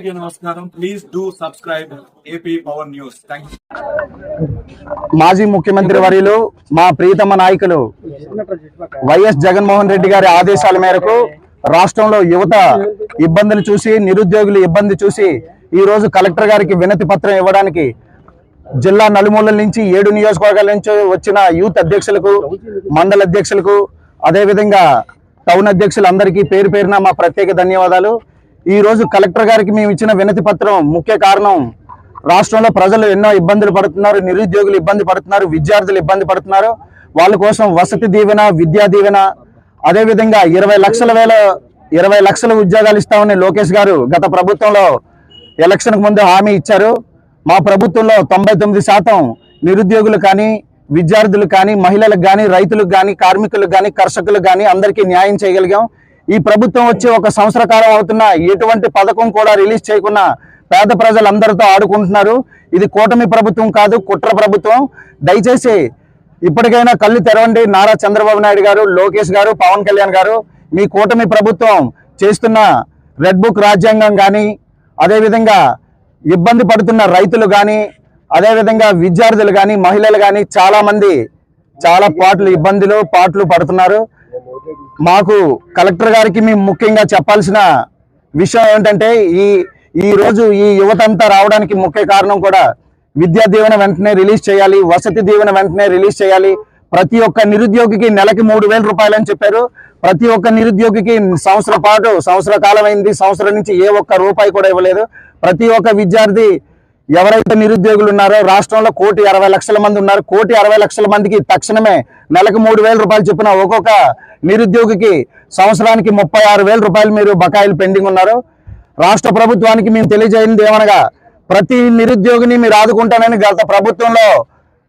అందరికీ నమస్కారం. Please do subscribe AP power news thank మాజీ ముఖ్యమంత్రి వర్యులు మా ప్రియతమ నాయకులు వైఎస్ జగన్మోహన్ రెడ్డి గారి ఆదేశాల మేరకు రాష్ట్రంలో యువత ఇబ్బందులు చూసి నిరుద్యోగులు ఇబ్బంది చూసి ఈ రోజు కలెక్టర్ గారికి వినతి పత్రం ఇవ్వడానికి జిల్లా నలుమూలల నుంచి ఏడు నియోజకవర్గాల నుంచి వచ్చిన యూత్ అధ్యక్షులకు మండల అధ్యక్షులకు అదేవిధంగా టౌన్ అధ్యక్షులందరికీ పేరు పేరున మా ప్రత్యేక ధన్యవాదాలు. ఈ రోజు కలెక్టర్ గారికి మేము ఇచ్చిన వినతి పత్రం ముఖ్య కారణం. రాష్ట్రంలో ప్రజలు ఎన్నో ఇబ్బందులు పడుతున్నారు నిరుద్యోగులు ఇబ్బంది పడుతున్నారు విద్యార్థులు ఇబ్బంది పడుతున్నారు. వాళ్ళ కోసం వసతి దీవెన విద్యా దీవెన అదేవిధంగా ఇరవై లక్షల వేల ఇరవై లక్షల ఉద్యోగాలు ఇస్తామని లోకేష్ గారు గత ప్రభుత్వంలో ఎలక్షన్కు ముందు హామీ ఇచ్చారు. మా ప్రభుత్వంలో తొంభై తొమ్మిది శాతం నిరుద్యోగులు కానీ విద్యార్థులు కానీ మహిళలకు కానీ రైతులకు కానీ కార్మికులకు కానీ కర్షకులకు కానీ అందరికీ న్యాయం చేయగలిగాం. ఈ ప్రభుత్వం వచ్చి ఒక సంవత్సర కాలం అవుతున్నా ఎటువంటి పథకం కూడా రిలీజ్ చేయకుండా పేద ప్రజలందరితో ఆడుకుంటున్నారు. ఇది కూటమి ప్రభుత్వం కాదు కుట్ర ప్రభుత్వం. దయచేసి ఇప్పటికైనా కళ్ళు తెరవండి. నారా చంద్రబాబు నాయుడు గారు లోకేష్ గారు పవన్ కళ్యాణ్ గారు మీ కూటమి ప్రభుత్వం చేస్తున్న రెడ్ బుక్ రాజ్యాంగం కానీ అదేవిధంగా ఇబ్బంది పడుతున్న రైతులు కానీ అదేవిధంగా విద్యార్థులు కానీ మహిళలు కానీ చాలామంది చాలా పాటలు ఇబ్బందులు పాటలు పడుతున్నారు. మాకు కలెక్టర్ గారికి మేము ముఖ్యంగా చెప్పాల్సిన విషయం ఏంటంటే ఈ ఈ రోజు ఈ యువత అంతా రావడానికి ముఖ్య కారణం కూడా విద్యా దీవెన వెంటనే రిలీజ్ చేయాలి వసతి దీవెన వెంటనే రిలీజ్ చేయాలి. ప్రతి ఒక్క నిరుద్యోగికి నెలకి మూడు వేల రూపాయలు అని చెప్పారు. ప్రతి ఒక్క నిరుద్యోగికి సంవత్సరం పాటు సంవత్సర కాలం అయింది సంవత్సరం నుంచి ఏ ఒక్క రూపాయి కూడా ఇవ్వలేదు. ప్రతి ఒక్క విద్యార్థి ఎవరైతే నిరుద్యోగులు ఉన్నారో రాష్ట్రంలో కోటి అరవై లక్షల మంది ఉన్నారు. కోటి అరవై లక్షల మందికి తక్షణమే నెలకు మూడు వేల రూపాయలు చొప్పున ఒక్కొక్క నిరుద్యోగికి సంవత్సరానికి ముప్పై ఆరు వేల రూపాయలు మీరు బకాయిలు పెండింగ్ ఉన్నారు. రాష్ట్ర ప్రభుత్వానికి మేము తెలియజేయండి ఏమనగా ప్రతి నిరుద్యోగిని మీరు ఆదుకుంటానని గత ప్రభుత్వంలో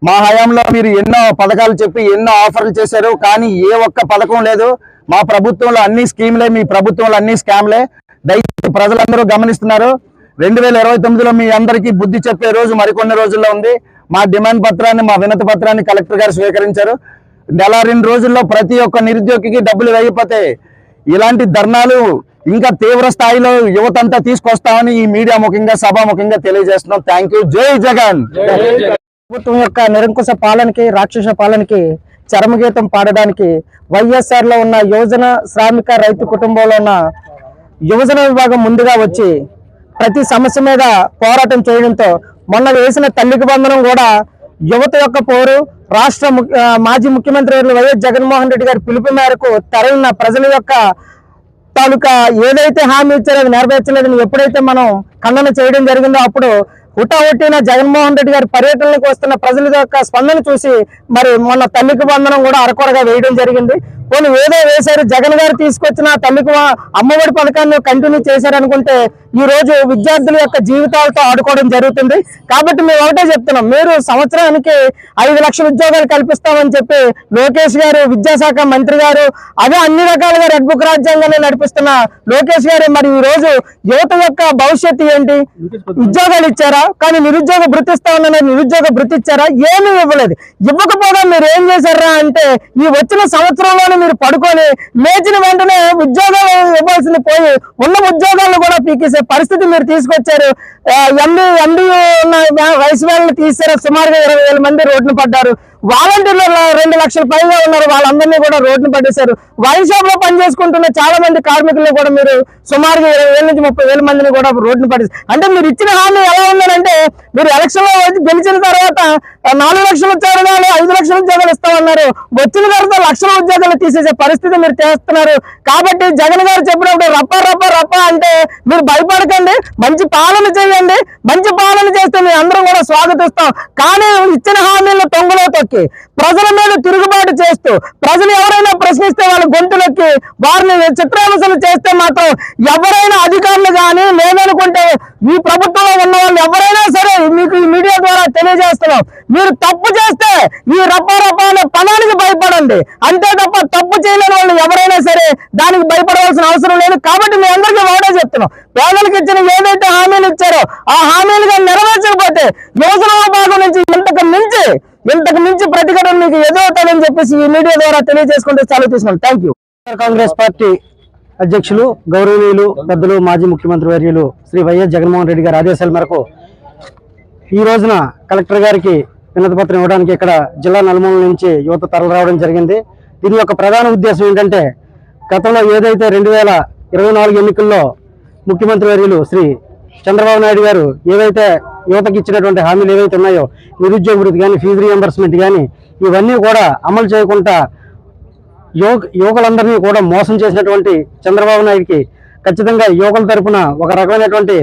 మా హయాంలో మీరు ఎన్నో పథకాలు చెప్పి ఎన్నో ఆఫర్లు చేశారు. కానీ ఏ ఒక్క పథకం లేదు. మా ప్రభుత్వంలో అన్ని స్కీమ్లే మీ ప్రభుత్వంలో అన్ని స్కామ్లే. దయచేసి ప్రజలందరూ గమనిస్తున్నారు. రెండు వేల ఇరవై తొమ్మిదిలో మీ అందరికీ బుద్ధి చెప్పే రోజు మరికొన్ని రోజుల్లో ఉంది. మా డిమాండ్ పత్రాన్ని మా వినతి పత్రాన్ని కలెక్టర్ గారు స్వీకరించారు. నెల రెండు రోజుల్లో ప్రతి ఒక్క నిరుద్యోగికి డబ్బులు వేయకపోతే ఇలాంటి ధర్నాలు ఇంకా తీవ్ర స్థాయిలో యువతంతా తీసుకొస్తామని ఈ మీడియా ముఖంగా సభాముఖంగా తెలియజేస్తున్నాం. Thank you. జై జగన్. ప్రభుత్వం యొక్క నిరంకుశ పాలనకి రాక్షస పాలనకి చరమగీతం పాడడానికి వైఎస్ఆర్లో ఉన్న యువజన శ్రామిక రైతు కుటుంబంలో ఉన్న యువజన విభాగం ముందుగా వచ్చి ప్రతి సమస్య మీద పోరాటం చేయడంతో మొన్న వేసిన తల్లికి బంధనం కూడా యువత యొక్క పోరు రాష్ట్ర మాజీ ముఖ్యమంత్రి వైఎస్ జగన్మోహన్ రెడ్డి గారి పిలుపు మేరకు తరలిన ప్రజల యొక్క తాలూకా ఏదైతే హామీ ఇచ్చారో అది నెరవేర్చలేదని ఎప్పుడైతే మనం ఖండన చేయడం జరిగిందో అప్పుడు హుటాహుటిన జగన్మోహన్ రెడ్డి గారి పర్యటనలకు వస్తున్న ప్రజల యొక్క స్పందన చూసి మరి మొన్న తల్లికి బంధనం కూడా అరకొరగా వేయడం జరిగింది. పోనీ ఏదో వేశారు. జగన్ గారు తీసుకొచ్చిన తల్లికి అమ్మఒడి పథకాన్ని కంటిన్యూ చేశారనుకుంటే ఈ రోజు విద్యార్థుల యొక్క జీవితాలతో ఆడుకోవడం జరుగుతుంది. కాబట్టి మేము ఒకటే చెప్తున్నాం. మీరు సంవత్సరానికి ఐదు లక్షల ఉద్యోగాలు కల్పిస్తామని చెప్పి లోకేష్ గారు విద్యాశాఖ మంత్రి గారు అదే అన్ని రకాలుగా రెడ్ బుక్ రాజ్యాంగాన్ని నడిపిస్తున్న లోకేష్ గారు మరి ఈ రోజు యువత యొక్క భవిష్యత్తు ఏంటి? ఉద్యోగాలు ఇచ్చారా? కానీ నిరుద్యోగ భృతి ఇస్తామన్న నిరుద్యోగ భృతి ఇచ్చారా? ఏమీ ఇవ్వలేదు. ఇవ్వకపోవడం మీరు ఏం చేశారా అంటే ఈ వచ్చిన సంవత్సరంలోనే మీరు పడుకొని లేచిన వెంటనే ఉద్యోగాలు ఇవ్వాల్సింది పోయి ఉన్న ఉద్యోగాలను కూడా పీకేసే పరిస్థితి మీరు తీసుకొచ్చారు. ఎండి ఎండి ఉన్న వయసు వాళ్ళని తీసారు సుమారుగా ఇరవై మంది రోడ్డున పడ్డారు. వాలంటీర్లు రెండు లక్షల పైగా ఉన్నారు. వాళ్ళందరినీ కూడా రోడ్డున పట్టేశారు వైన్ షాప్లో పనిచేసుకుంటున్న చాలా మంది కార్మికులను కూడా మీరు సుమారుగా ఇరవై వేల నుంచి ముప్పై వేల మందిని కూడా రోడ్డున పట్టేశారు అంటే మీరు ఇచ్చిన హామీ ఎలా ఉందనంటే మీరు ఎలక్షన్లో గెలిచిన తర్వాత నాలుగు లక్షల ఉద్యోగాలు ఐదు లక్షల ఉద్యోగాలు ఇస్తామన్నారు. వచ్చిన తర్వాత లక్షల ఉద్యోగాలు తీసేసే పరిస్థితి మీరు చేస్తున్నారు. కాబట్టి జగన్ గారు చెప్పినప్పుడు రప్ప రప్ప రప్ప అంటే మీరు భయపడకండి మంచి పాలన చేయండి మంచి పాలన చేస్తే మేము అందరం కూడా స్వాగతిస్తాం. కానీ ఇచ్చిన హామీలు తొంగలో తొక్కి ప్రజల మీద తిరుగుబాటు చేస్తూ ప్రజలు ఎవరైనా ప్రశ్నిస్తే వాళ్ళ గొంతులెక్కి వారిని చిత్రహింసలు చేస్తే మాత్రం ఎవరైనా అధికారులు కానీ లేదనుకుంటే ఈ ప్రభుత్వంలో ఉన్న వాళ్ళు ఎవరైనా సరే మీకు ఈ మీడియా ద్వారా తెలియజేస్తున్నాం. మీరు తప్పు చేస్తే ఈ రప్ప రప్ప అనే పదానికి భయపడండి. అంతే తప్ప తప్పు చేయలేని వాళ్ళు ఎవరైనా సరే దానికి భయపడవలసిన అవసరం లేదు. కాబట్టి మీ అందరికీ వాడే చెప్తున్నాం. పేదలకు ఇచ్చిన ఏదైతే హామీలు ఇచ్చారో ఆ హామీలుగా నెరవేర్చకపోతే యోజన విభాగం నుంచి ఇంతకు మించి ఇంతకు మించి ప్రతిఘటన మీకు ఎదురవుతాడని చెప్పేసి ఈ మీడియా ద్వారా తెలియజేసుకుంటే చాలా తీసుకున్నాం. థ్యాంక్ యూ కాంగ్రెస్ పార్టీ అధ్యక్షులు గౌరవనీయులు పెద్దలు మాజీ ముఖ్యమంత్రి వర్యులు శ్రీ వైఎస్ జగన్మోహన్ రెడ్డి గారి ఆదేశాల మేరకు ఈ రోజున కలెక్టర్ గారికి వినతిపత్రం ఇవ్వడానికి ఇక్కడ జిల్లా నలుమూల నుంచి యువత తరలి రావడం జరిగింది. దీని యొక్క ప్రధాన ఉద్దేశం ఏంటంటే గతంలో ఏదైతే రెండు వేల ఇరవై నాలుగు ఎన్నికల్లో ముఖ్యమంత్రి వర్యులు శ్రీ చంద్రబాబు నాయుడు గారు ఏవైతే యువతకి ఇచ్చినటువంటి హామీలు ఏవైతే ఉన్నాయో నిరుద్యోగ వృత్తి కానీ ఫీజు రియంబర్స్మెంట్ కానీ ఇవన్నీ కూడా అమలు చేయకుండా యువక యువకులందరినీ కూడా మోసం చేసినటువంటి చంద్రబాబు నాయుడికి ఖచ్చితంగా యువకుల తరపున ఒక రకమైనటువంటి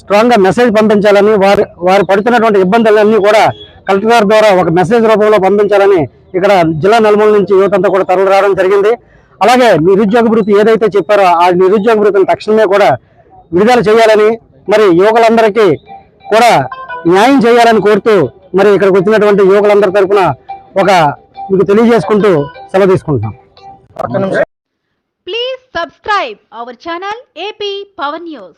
స్ట్రాంగ్గా మెసేజ్ పంపించాలని వారు వారు పడుతున్నటువంటి ఇబ్బందులన్నీ కూడా కలెక్టర్ గారి ద్వారా ఒక మెసేజ్ రూపంలో పంపించాలని ఇక్కడ జిల్లా నలుమూల నుంచి యువతంతా కూడా తరలి రావడం జరిగింది. అలాగే నిరుద్యోగ వృత్తి ఏదైతే చెప్పారో ఆ నిరుద్యోగ వృత్తిని తక్షణమే కూడా విడుదల చేయాలని మరి యువకులందరికీ కూడా న్యాయం చేయాలని కోరుతూ మరి ఇక్కడికి వచ్చినటువంటి యువకులందరి తరపున ఒక మీకు తెలియజేసుకుంటూ సెలవు తీసుకుంటున్నాం Please subscribe our channel AP Power News.